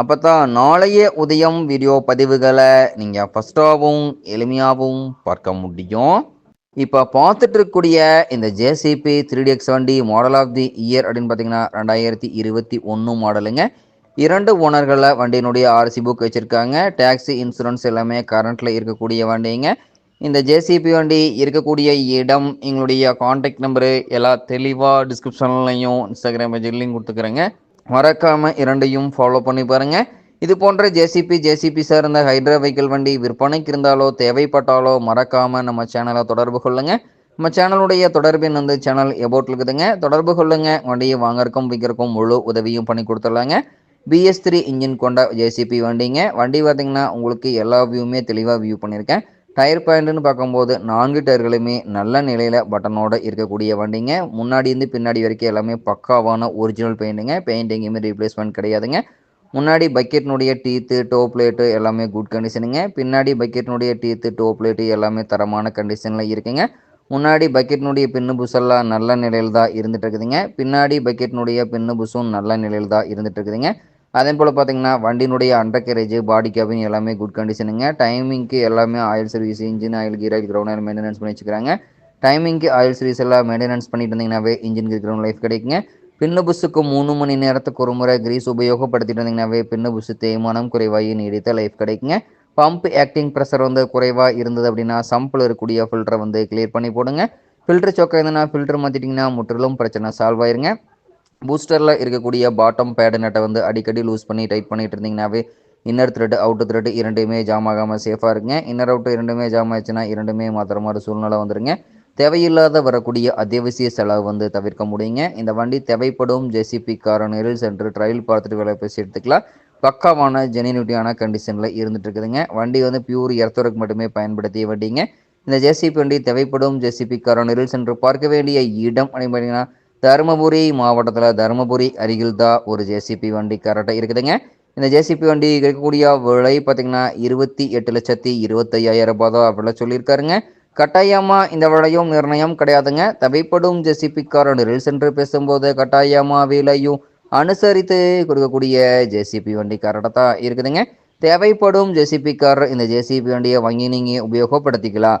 அப்போ தான் நாளைய உதயம் வீடியோ பதிவுகளை நீங்கள் ஃபஸ்ட்டாகவும் எளிமையாகவும் பார்க்க முடியும். இப்போ பார்த்துட்டு இருக்கக்கூடிய இந்த ஜேசிபி த்ரீ டி எக்ஸ் வண்டி மாடல் ஆஃப் தி இயர் அப்படின்னு பார்த்தீங்கன்னா ரெண்டாயிரத்தி இருபத்தி ஒன்று மாடலுங்க இரண்டு ஓனர்களை வண்டியினுடைய ஆர்சி புக் வச்சுருக்காங்க. டேக்ஸி இன்சூரன்ஸ் எல்லாமே கரண்ட்டில் இருக்கக்கூடிய வண்டிங்க. இந்த ஜேசிபி வண்டி இருக்கக்கூடிய இடம் எங்களுடைய காண்டாக்ட் நம்பரு எல்லா தெளிவாக டிஸ்கிரிப்ஷன்லையும் இன்ஸ்டாகிராம் பேஜ் லிங்க் கொடுத்துக்கிறேங்க. மறக்காமல் இரண்டையும் ஃபாலோ பண்ணி பாருங்கள் இது போன்ற ஜேசிபி ஜேசிபி சார்ந்த ஹைட்ரா வெஹிக்கிள் வண்டி விற்பனைக்கு இருந்தாலோ தேவைப்பட்டாலோ மறக்காமல் நம்ம சேனலை தொடர்பு கொள்ளுங்கள் நம்ம சேனலுடைய தொடர்பின் வந்து சேனல் எபோட் இருக்குதுங்க. தொடர்பு கொள்ளுங்கள் வண்டியை வாங்கறக்கும் விற்கிறக்கும் முழு உதவியும் பண்ணி கொடுத்துடலாங்க. பிஎஸ் த்ரீ இன்ஜின் கொண்ட ஜேசிபி வண்டிங்க. வண்டி பார்த்தீங்கன்னா உங்களுக்கு எல்லா வியூவுமே தெளிவாக வியூ பண்ணியிருக்கேன். டயர் பாயிண்ட்னு பார்க்கும்போது நான்கு டயர்களுமே நல்ல நிலையில் பட்டனோட இருக்கக்கூடிய வண்டிங்க. முன்னாடி இருந்து பின்னாடி வரைக்கும் எல்லாமே பக்காவான ஒரிஜினல் பெயிண்ட்டுங்க பெயிண்ட் எங்கேயுமே ரீப்ளேஸ்மெண்ட் கிடையாதுங்க. முன்னாடி பக்கெட்னுடைய டீத்து டோ பிளேட்டு எல்லாமே குட் கண்டிஷனுங்க பின்னாடி பக்கெட்னுடைய டீத்து டோ பிளேட்டு எல்லாமே தரமான கண்டிஷனில் இருக்குங்க. முன்னாடி பக்கெட்னுடைய பின்னு புஷெல்லாம் நல்ல நிலையில் தான் இருந்துட்டு இருக்குதுங்க. பின்னாடி பக்கெட்னுடைய பின்னு புஷும் நல்ல நிலையில் தான் இருந்துட்டு இருக்குதுங்க. அதே போல் பார்த்தீங்கன்னா வண்டியினுடைய அண்டர் கேரேஜ் பாடி கேபின் எல்லாமே குட் கண்டிஷனுங்க டைமிங்க்கு எல்லாமே oil service engine oil gear oil ground oil maintenance பண்ணி வச்சுக்கிறாங்க. டைமிங்க்கு ஆயில் சர்வீஸ் எல்லாம் மெயின்டெனன்ஸ் பண்ணிட்டு இருந்தீங்கன்னாவே இன்ஜினுக்கு கிரவுண்ட் லைஃப் கிடைக்குங்க. பின்னு புஷுக்கு மூணு மணி நேரத்துக்கு ஒரு முறை கிரீஸ் உபயோகப்படுத்திட்டு இருந்தீங்கன்னாவே பின்னு புஷு தேய்மானம் குறைவாகி நீடித்த லைஃப் கிடைக்குங்க. பம்ப் ஆக்டிங் ப்ரெஷர் வந்து குறைவாக இருந்தது அப்படின்னா சம்பில் இருக்கக்கூடிய ஃபில்டரை வந்து கிளியர் பண்ணி போடுங்க. ஃபில்டர் சொக்கா இருந்ததுன்னா ஃபில்டர் மாற்றிட்டிங்கன்னா முற்றிலும் பிரச்சனை சால்வ் ஆயிருங்க. பூஸ்டரில் இருக்கக்கூடிய பாட்டம் பேடு நட்டை வந்து அடிக்கடி லூஸ் பண்ணி டைட் பண்ணிட்டு இருந்தீங்கன்னாவே இன்னர் த்ரெட் அவுட்டு த்ரெட் இரண்டுமே ஜாம் ஆகாமல் சேஃபாக இருக்குங்க இன்னர் அவுட்டு இரண்டுமே ஜாம் ஆயிடுச்சுன்னா இரண்டுமே மாத்திர மாதிரி சூழ்நிலை வந்துருங்க. தேவையில்லாத வரக்கூடிய அத்தியாவசிய செலவு வந்து தவிர்க்க முடியுங்க. இந்த வண்டி தேவைப்படும் ஜேசிபி கார நெரில் சென்று ட்ரையல் பார்த்துட்டு வேலை பேசி எடுத்துக்கலாம். பக்காவான ஜெனினிட்டியான கண்டிஷனில் இருந்துட்டு இருக்குதுங்க. வண்டி வந்து பியூர் எர்த்தருக்கு மட்டுமே பயன்படுத்திய வண்டிங்க. இந்த ஜேசிபி வண்டி தேவைப்படும் ஜேசிபி கார நெரில் சென்று பார்க்க வேண்டிய இடம் அப்படின்னு பார்த்தீங்கன்னா தருமபுரி மாவட்டத்தில் தருமபுரி அருகில் தான் ஒரு ஜேசிபி வண்டி கரெக்டாக இருக்குதுங்க. இந்த ஜேசிபி வண்டி இருக்கக்கூடிய விலை பார்த்தீங்கன்னா இருபத்தி எட்டு லட்சத்தி இருபத்தையாயிரம் ரூபாய் தான் அப்படிலாம் சொல்லியிருக்காருங்க. கட்டாயமாக இந்த விலையும் நிர்ணயம் கிடையாதுங்க. தேவைப்படும் ஜேசிபிக்காரன் ரில் சென்று பேசும்போது கட்டாயமாக விலையும் அனுசரித்து கொடுக்கக்கூடிய ஜேசிபி வண்டி கரெக்டாக தான் இருக்குதுங்க. தேவைப்படும் ஜேசிபி கார் இந்த ஜேசிபி வண்டியை வாங்கி நீங்கள் உபயோகப்படுத்திக்கலாம்.